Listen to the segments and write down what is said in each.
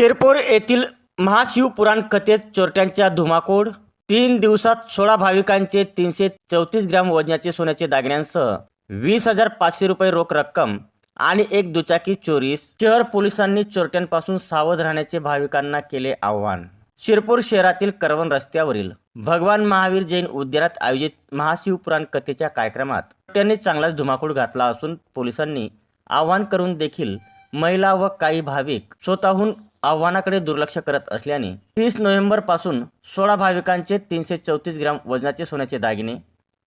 शिरपूर येथील महाशिवपुराण कथेत चोरट्यांच्या धुमाकूळ तीन दिवसात सोळा भाविकांचे तीनशे चौतीस ग्रॅम वजनाचे सोन्याचे दागिन्यांसह वीस हजार पाचशे रुपये रोख रक्कम आणि एक दुचाकी चोरीस शहर पोलिसांनी चोरट्यांपासून सावध राहण्याचे भाविकांना केले आव्हान. शिरपूर शहरातील करवण रस्त्यावरील भगवान महावीर जैन उद्यानात आयोजित महाशिवपुराण कथेच्या कार्यक्रमात त्यांनी चांगलाच धुमाकूळ घातला असून पोलिसांनी आवाहन करून देखील महिला व काही भाविक स्वतःहून आव्हानाकडे दुर्लक्ष करत असल्याने तीस नोव्हेंबरपासून सोळा भाविकांचे तीनशे चौतीस ग्राम वजनाचे सोन्याचे दागिने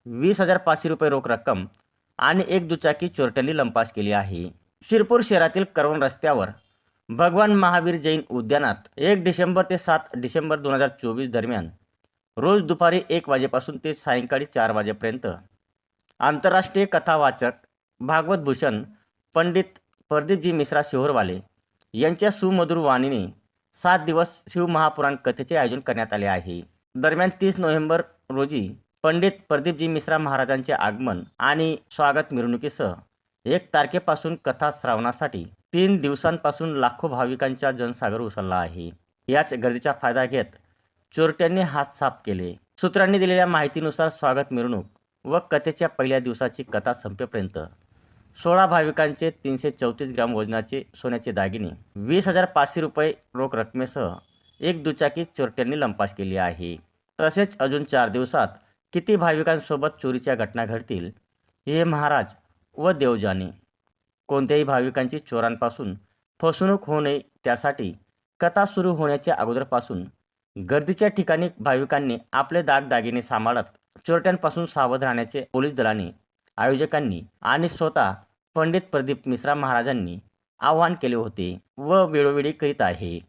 वीस हजार पाचशे रुपये रोख रक्कम आणि एक दुचाकी चोरट्यांनी लंपास केली आहे. शिरपूर शहरातील करवण रस्त्यावर भगवान महावीर जैन उद्यानात एक डिसेंबर ते सात डिसेंबर दोन हजार चोवीस दरम्यान रोज दुपारी एक वाजेपासून ते सायंकाळी चार वाजेपर्यंत आंतरराष्ट्रीय कथावाचक भागवत भूषण पंडित प्रदीपजी मिश्रा शिहोरवाले यांच्या सुमधुर वाणीने सात दिवस शिवमहापुराण कथेचे आयोजन करण्यात आले आहे. दरम्यान तीस नोव्हेंबर रोजी पंडित प्रदीपजी मिश्रा महाराजांचे आगमन आणि स्वागत मिरवणुकीसह एक तारखेपासून कथा श्रावणासाठी तीन दिवसांपासून लाखो भाविकांचा जनसागर उसळला आहे. याच गर्दीचा फायदा घेत चोरट्यांनी हात साफ केले. सूत्रांनी दिलेल्या माहितीनुसार स्वागत मिरवणूक व कथेच्या पहिल्या दिवसाची कथा संपेपर्यंत सोळा भाविकांचे तीनशे चौतीस ग्राम वजनाचे सोन्याचे दागिने वीस हजार पाचशे रुपये रोख रकमेसह एक दुचाकी चोरट्यांनी लंपास केली आहे. तसेच अजून चार दिवसात किती भाविकांसोबत चोरीच्या घटना घडतील हे महाराज व देवजाने. कोणत्याही भाविकांची चोरांपासून फसवणूक होऊ नये त्यासाठी कथा सुरू होण्याच्या अगोदरपासून गर्दीच्या ठिकाणी भाविकांनी आपले दागदागिने सांभाळत चोरट्यांपासून सावध राहण्याचे पोलीस दलाने आयोजकांनी आणि स्वतः पंडित प्रदीप मिश्रा महाराजांनी आवाहन केले होते व वेळोवेळी करीत आहे.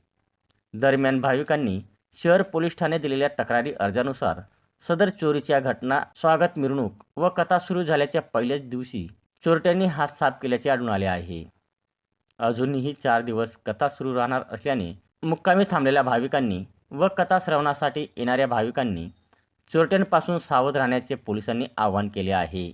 दरम्यान भाविकांनी शहर पोलीस ठाणे दिलेल्या तक्रारी अर्जानुसार सदर चोरीच्या घटना स्वागत मिरवणूक व कथा सुरू झाल्याच्या पहिल्याच दिवशी चोरट्यांनी हात साफ केल्याचे आढळून आले आहे. अजूनही चार दिवस कथा सुरू राहणार असल्याने मुक्कामी थांबलेल्या भाविकांनी व कथा श्रवणासाठी येणाऱ्या भाविकांनी चोरट्यांपासून सावध राहण्याचे पोलिसांनी आवाहन केले आहे.